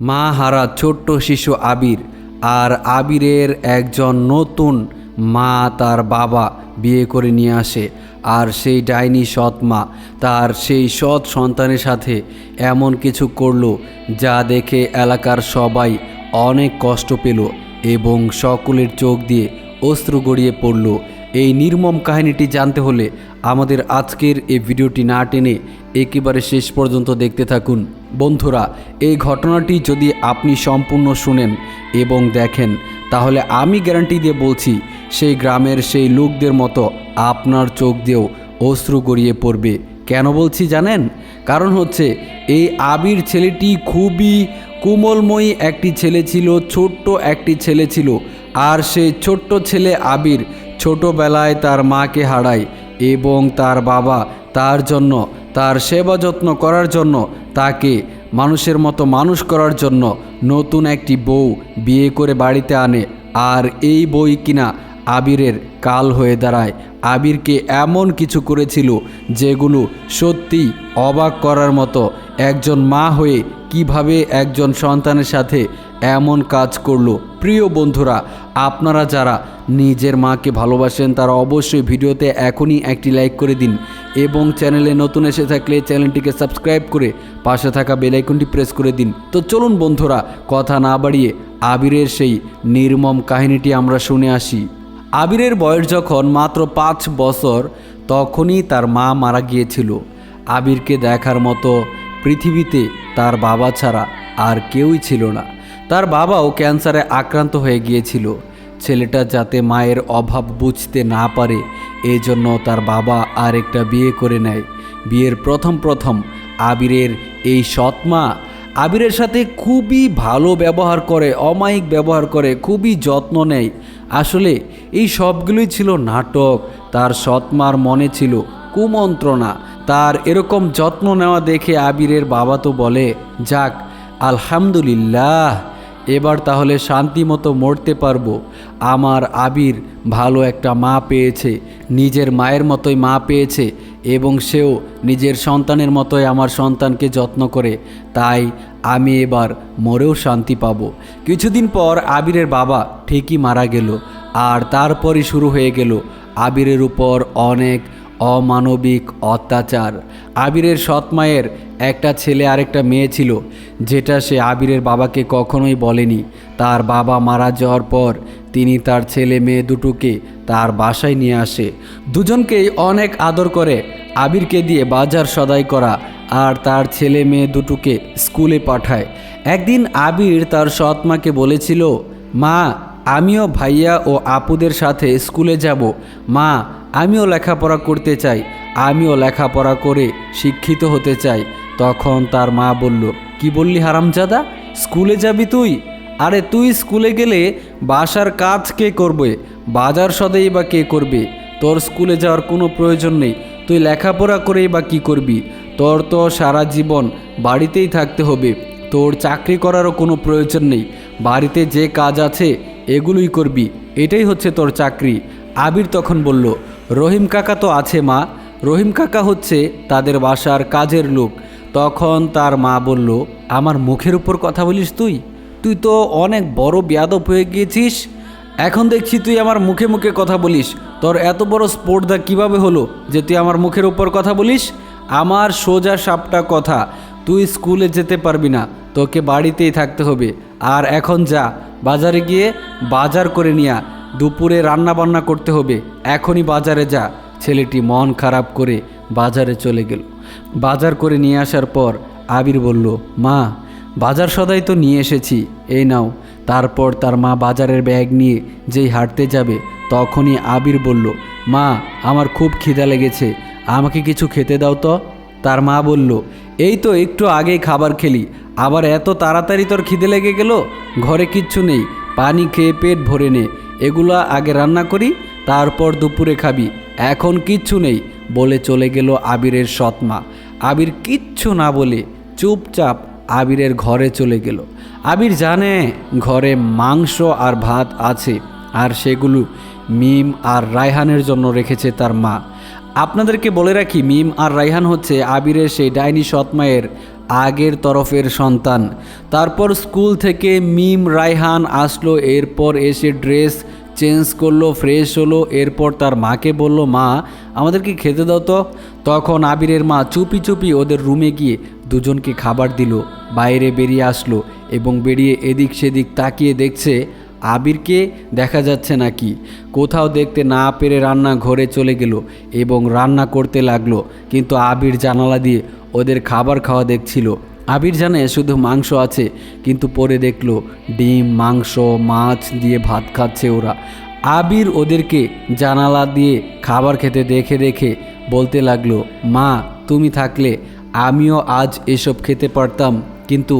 মা হারা ছোট্ট শিশু আবির, আর আবিরের একজন নতুন মা তার বাবা বিয়ে করে নিয়ে আসে, আর সেই ডাইনি সৎ মা তার সেই সৎ সন্তানের সাথে এমন কিছু করল যা দেখে এলাকার সবাই অনেক কষ্ট পেল এবং সকলের চোখ দিয়ে অস্ত্র গড়িয়ে পড়ল। এই নির্মম কাহিনীটি জানতে হলে আমাদের আজকের এই ভিডিওটি না টেনে একেবারে শেষ পর্যন্ত দেখতে থাকুন। বন্ধুরা, এই ঘটনাটি যদি আপনি সম্পূর্ণ শুনেন এবং দেখেন, তাহলে আমি গ্যারান্টি দিয়ে বলছি, সেই গ্রামের সেই লোকদের মতো আপনার চোখ দিয়েও অশ্রু গড়িয়ে পড়বে। কেন বলছি জানেন? কারণ হচ্ছে, এই আবির ছেলেটি খুবই কোমলময়ী একটি ছেলে ছিল, ছোট্ট একটি ছেলে ছিল। আর সেই ছোট্ট ছেলে আবির ছোটবেলায় তার মাকে হারায় এবং তার বাবা তার জন্য তার সেবা যত্ন করার জন্য, তাকে মানুষের মতো মানুষ করার জন্য নতুন একটি বউ বিয়ে করে বাড়িতে আনে। আর এই বই কিনা আবিরের কাল হয়ে দাঁড়ায়। আবিরকে এমন কিছু করেছিল যেগুলো সত্যি অবাক করার মতো। একজন মা হয়ে কীভাবে একজন সন্তানের সাথে এমন কাজ করল। প্রিয় বন্ধুরা, আপনারা যারা নিজের মাকে ভালোবাসেন, তারা অবশ্যই ভিডিওতে এখনই একটি লাইক করে দিন এবং চ্যানেলে নতুন এসে থাকলে চ্যানেলটিকে সাবস্ক্রাইব করে পাশে থাকা বেলাইকনটি প্রেস করে দিন। তো চলুন বন্ধুরা, কথা না বাড়িয়ে আবিরের সেই নির্মম কাহিনীটি আমরা শুনে আসি। আবিরের বয়স যখন মাত্র পাঁচ বছর, তখনই তার মা মারা গিয়েছিল। আবিরকে দেখার মতো পৃথিবীতে তার বাবা ছাড়া আর কেউই ছিল না। তার বাবাও ক্যান্সারে আক্রান্ত হয়ে গিয়েছিল। ছেলেটা যাতে মায়ের অভাব বুঝতে না পারে এই জন্য তার বাবা আর একটা বিয়ে করে নেয়। বিয়ের প্রথম প্রথম আবিরের এই সৎমা আবিরের সাথে খুবই ভালো ব্যবহার করে, অমায়িক ব্যবহার করে, খুবই যত্ন নেয়। আসলে এই সবগুলোই ছিল নাটক। তার সৎমার মনে ছিল কুমন্ত্রণা। তার এরকম যত্ন নেওয়া দেখে আবিরের বাবা তো বলে, যাক, আলহামদুলিল্লাহ। এবার তাহলে শান্তি মতো মরতে পারব। আমার আবির ভালো একটা মা পেয়েছে, নিজের মায়ের মতোই মা পেয়েছে এবং সেও নিজের সন্তানের মতোই আমার সন্তানকে যত্ন করে। তাই আমি এবার মরেও শান্তি পাবো। কিছুদিন পর আবিরের বাবা ঠিকই মারা গেল, আর তারপরই শুরু হয়ে গেল আবিরের উপর অনেক অমানবিক অত্যাচার। আবিরের সৎমায়ের একটা ছেলে আরেকটা মেয়ে ছিল, যেটা সে আবিরের বাবাকে কখনোই বলেনি। তার বাবা মারা যাওয়ার পর তিনি তার ছেলে মেয়ে দুটোকে তার বাসায় নিয়ে আসে। দুজনকেই অনেক আদর করে আবিরকে দিয়ে বাজার সদাই করা আর তার ছেলে মেয়ে দুটোকে স্কুলে পাঠায়। একদিন আবির তার সৎমাকে বলেছিল, মা আমিও ভাইয়া ও আপুদের সাথে স্কুলে যাব। মা, আমিও লেখাপড়া করতে চাই। আমিও লেখাপড়া করে শিক্ষিত হতে চাই। তখন তার মা বলল, কি বললি হারামজাদা? স্কুলে যাবি তুই? আরে, তুই স্কুলে গেলে বাসার কাজ কে করবে? বাজার সদেই বা কে করবে? তোর স্কুলে যাওয়ার কোনো প্রয়োজন নেই। তুই লেখাপড়া করেই বা কী করবি? তোর তো সারা জীবন বাড়িতেই থাকতে হবে। তোর চাকরি করারও কোনো প্রয়োজন নেই। বাড়িতে যে কাজ আছে এগুলোই করবি, এটাই হচ্ছে তোর চাকরি। আবির তখন বলল, রহিম কাকা তো আছে মা। রহিম কাকা হচ্ছে তাদের বাসার কাজের লোক। তখন তার মা বলল, আমার মুখের উপর কথা বলিস তুই? তুই তো অনেক বড় বেয়াদব হয়ে গিয়েছিস। এখন দেখছি তুই আমার মুখে মুখে কথা বলিস। তোর এত বড় স্পর্ধা কীভাবে হলো যে তুই আমার মুখের উপর কথা বলিস? আমার সোজা সাপটা কথা। তুই স্কুলে যেতে পারবি না। তোকে বাড়িতেই থাকতে হবে। আর এখন যা, বাজারে গিয়ে বাজার করে নিয়া দুপুরে রান্না বান্না করতে হবে। এখনই বাজারে যা। ছেলেটি মন খারাপ করে বাজারে চলে গেল। বাজার করে নিয়ে আসার পর আবির বলল, মা, বাজার সদাই তো নিয়ে এসেছি। এই নাও। তারপর তার মা বাজারের ব্যাগ নিয়ে যেই হাঁটতে যাবে, তখনই আবির বলল, মা, আমার খুব খিদা লেগেছে। আমাকে কিছু খেতে দাও তো। তার মা বলল, এই তো একটু আগেই খাবার খেলি, আবার এত তাড়াতাড়ি তোর খিদে লেগে গেল? ঘরে কিচ্ছু নেই, পানি খেয়ে পেট ভরে নে, এগুলো আগে রান্না করি, তারপর দুপুরে খাবি। এখন কিচ্ছু নেই, বলে চলে গেল আবিরের সৎমা আবির কিচ্ছু না বলে চুপচাপ আবিরের ঘরে চলে গেল। আবির জানে ঘরে মাংস আর ভাত আছে, আর সেগুলো মিম আর রায়হানের জন্য রেখেছে তার মা। আপনাদেরকে বলে রাখি, মিম আর রাইহান হচ্ছে আবিরের সেই ডাইনি সৎমায়ের আগের তরফের সন্তান। তারপর স্কুল থেকে মিম রায়হান আসলো, এরপর এসে ড্রেস চেঞ্জ করল, ফ্রেশ হলো, এরপর তার মাকে বলল, মা, আমাদেরকে খেতে দাও তো। তখন আবিরের মা চুপি চুপি ওদের রুমে গিয়ে দুজনকে খাবার দিল, বাইরে বেরিয়ে আসলো এবং বেরিয়ে এদিক সেদিক তাকিয়ে দেখছে আবিরকে দেখা যাচ্ছে নাকি? কোথাও দেখতে না পেরে রান্না ঘরে চলে গেল এবং রান্না করতে লাগল, কিন্তু আবির জানালা দিয়ে ওদের খাবার খাওয়া দেখছিল। আবির জানে শুধু মাংস আছে, কিন্তু পরে দেখল ডিম, মাংস, মাছ দিয়ে ভাত খাচ্ছে ওরা। আবির ওদেরকে জানালা দিয়ে খাবার খেতে দেখে দেখে বলতে লাগল, মা, তুমি থাকলে আমিও আজ এসব খেতে পারতাম, কিন্তু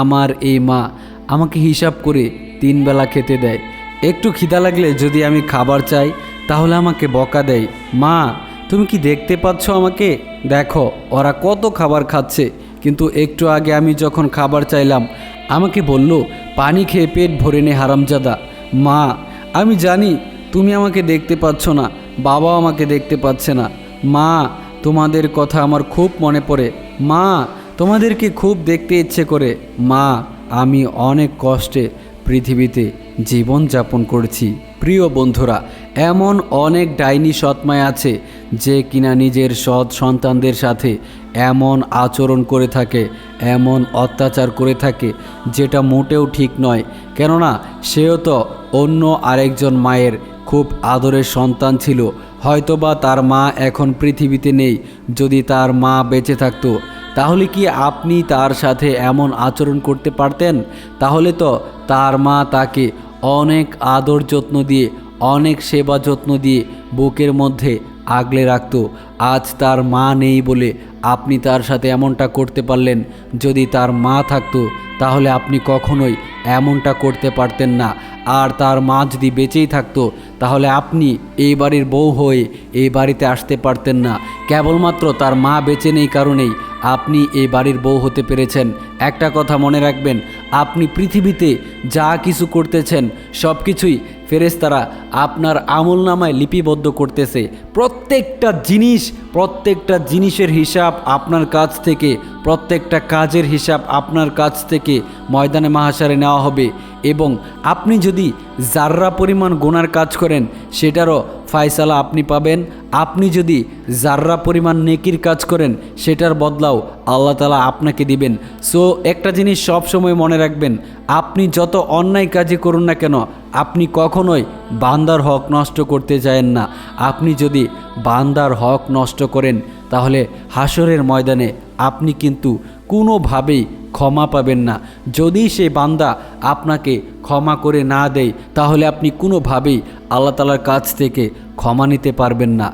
আমার এই মা আমাকে হিসাব করে তিন বেলা খেতে দেয়। একটু খিদা লাগলে যদি আমি খাবার চাই, তাহলে আমাকে বকা দেয়। মা, তুমি কি দেখতে পাচ্ছ আমাকে? দেখো, ওরা কত খাবার খাচ্ছে। কিন্তু একটু আগে আমি যখন খাবার চাইলাম, আমাকে বলল, পানি খেয়ে পেট ভরে নে, হারামজাদা। মা, আমি জানি, তুমি আমাকে দেখতে পাচ্ছ না বাবা আমাকে দেখতে পাচ্ছে না। মা, তোমাদের কথা আমার খুব মনে পড়ে। মা, তোমাদেরকে খুব দেখতে ইচ্ছে করে। মা, আমি অনেক কষ্টে পৃথিবীতে জীবন যাপন করছি। প্রিয় বন্ধুরা, এমন অনেক ডাইনি সৎমায় আছে যে কিনা নিজের সৎ সন্তানদের সাথে এমন আচরণ করে থাকে, এমন অত্যাচার করে থাকে যেটা মোটেও ঠিক নয়। কেননা, সেও তো অন্য আরেকজন মায়ের খুব আদরের সন্তান ছিল। হয়তোবা তার মা এখন পৃথিবীতে নেই। যদি তার মা বেঁচে থাকতো তাহলে কি আপনি তার সাথে এমন আচরণ করতে পারতেন? তাহলে তো তার মা তাকে অনেক আদর যত্ন দিয়ে, অনেক সেবা যত্ন দিয়ে বুকের মধ্যে আগলে রাখত। আজ তার মা নেই বলে আপনি তার সাথে এমনটা করতে পারলেন। যদি তার মা থাকতো, তাহলে আপনি কখনোই এমনটা করতে পারতেন না। আর তার মা যদি বেঁচেই থাকতো, তাহলে আপনি এই বাড়ির বউ হয়ে এই বাড়িতে আসতে পারতেন না। কেবলমাত্র তার মা বেঁচে নেই কারণেই আপনি এই বাড়ির বউ হতে পেরেছেন। একটা কথা মনে রাখবেন, আপনি পৃথিবীতে যা কিছু করতেছেন সব কিছুই ফেরেস্তারা আপনার আমল নামায় লিপিবদ্ধ করতেছে। প্রত্যেকটা জিনিস, প্রত্যেকটা জিনিসের হিসাব আপনার কাছ থেকে, প্রত্যেকটা কাজের হিসাব আপনার কাছ থেকে ময়দানে মাহাসারে নেওয়া হবে। এবং আপনি যদি জাররা পরিমাণ গোনার কাজ করেন, সেটারও ফায়সালা আপনি পাবেন। আপনি যদি জাররা পরিমাণ নেকির কাজ করেন, সেটার বদলাও আল্লাহ তালা আপনাকে দিবেন। সো একটা জিনিস সব সময় মনে রাখবেন, আপনি যত অন্যায় কাজই করুন না কেন, আপনি কখনোই বান্দার হক নষ্ট করতে যায়েন না। আপনি যদি বান্দার হক নষ্ট করেন, তাহলে হাসরের ময়দানে আপনি কিন্তু কোনোভাবেই ক্ষমা পাবেন না। যদি সে বান্দা আপনাকে ক্ষমা করে না দেয়, তাহলে আপনি কোনোভাবেই আল্লাহ তালার কাছ থেকে ক্ষমা নিতে পারবেন না।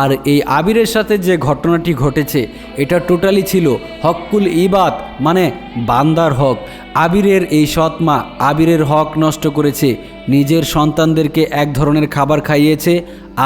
আর এই আবিরের সাথে যে ঘটনাটি ঘটেছে, এটা টোটালি ছিল হকুল ইবাদ মানে বান্দার হক। আবিরের এই সৎমা, আবিরের হক নষ্ট করেছে, নিজের সন্তানদেরকে এক ধরনের খাবার খাইয়েছে,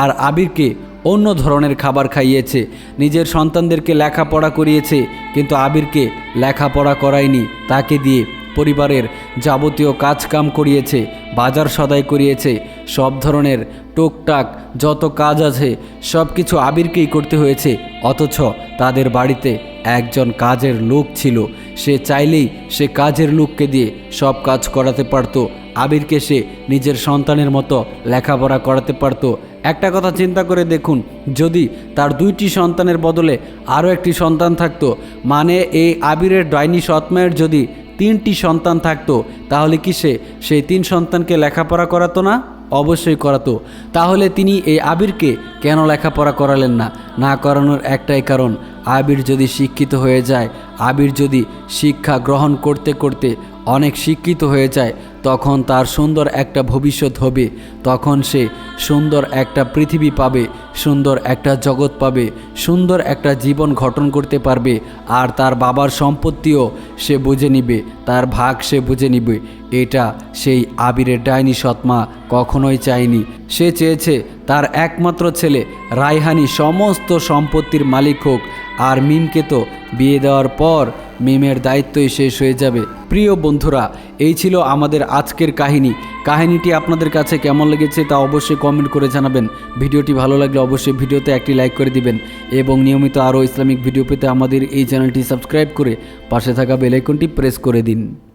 আর আবিরকে অন্য ধরনের খাবার খাইয়েছে। নিজের সন্তানদেরকে লেখাপড়া করিয়েছে, কিন্তু আবিরকে লেখাপড়া করায়নি, তাকে দিয়ে পরিবারের যাবতীয় কাজকাম করিয়েছে। বাজার সদাই করিয়েছে। সব ধরনের টুকটাক যত কাজ আছে সব কিছু আবিরকেই করতে হয়েছে। অথচ তাদের বাড়িতে একজন কাজের লোক ছিল। সে চাইলেই সে কাজের লোককে দিয়ে সব কাজ করাতে পারতো। আবিরকে সে নিজের সন্তানের মতো লেখাপড়া করাতে পারতো। একটা কথা চিন্তা করে দেখুন, যদি তার দুইটি সন্তানের বদলে আরও একটি সন্তান থাকতো মানে এই আবিরের ডাইনি সৎমায়ের যদি তিনটি সন্তান থাকতো, তাহলে কি সে? সেই তিন সন্তানকে লেখাপড়া করাতো না? অবশ্যই করাতো। তাহলে তিনি এই আবিরকে কেন লেখাপড়া করালেন না? না করানোর একটাই কারণ, আবির যদি শিক্ষিত হয়ে যায়, আবির যদি শিক্ষা গ্রহণ করতে করতে অনেক শিক্ষিত হয়ে যায়, তখন তার সুন্দর একটা ভবিষ্যৎ হবে, তখন সে সুন্দর একটা পৃথিবী পাবে, সুন্দর একটা জগৎ পাবে, সুন্দর একটা জীবন গঠন করতে পারবে, আর তার বাবার সম্পত্তিও সে বুঝে নিবে, তার ভাগ সে বুঝে নিবে। এটা সেই আবিরের ডাইনি সৎমা কখনোই চায়নি। সে চেয়েছে তার একমাত্র ছেলে রায়হানি সমস্ত সম্পত্তির মালিক হোক আর মিমকে তো বিয়ে দেওয়ার পর মিমের দায়িত্বই শেষ হয়ে যাবে। প্রিয় বন্ধুরা, এই ছিল আমাদের আজকের কাহিনী। কাহিনীটি আপনাদের কাছে কেমন লেগেছে তা অবশ্যই কমেন্ট করে জানাবেন। ভিডিওটি ভালো লাগলে অবশ্যই ভিডিওতে একটি লাইক করে দিবেন এবং নিয়মিত আরও ইসলামিক ভিডিও পেতে আমাদের এই চ্যানেলটি সাবস্ক্রাইব করে পাশে থাকা বেলাইকনটি প্রেস করে দিন।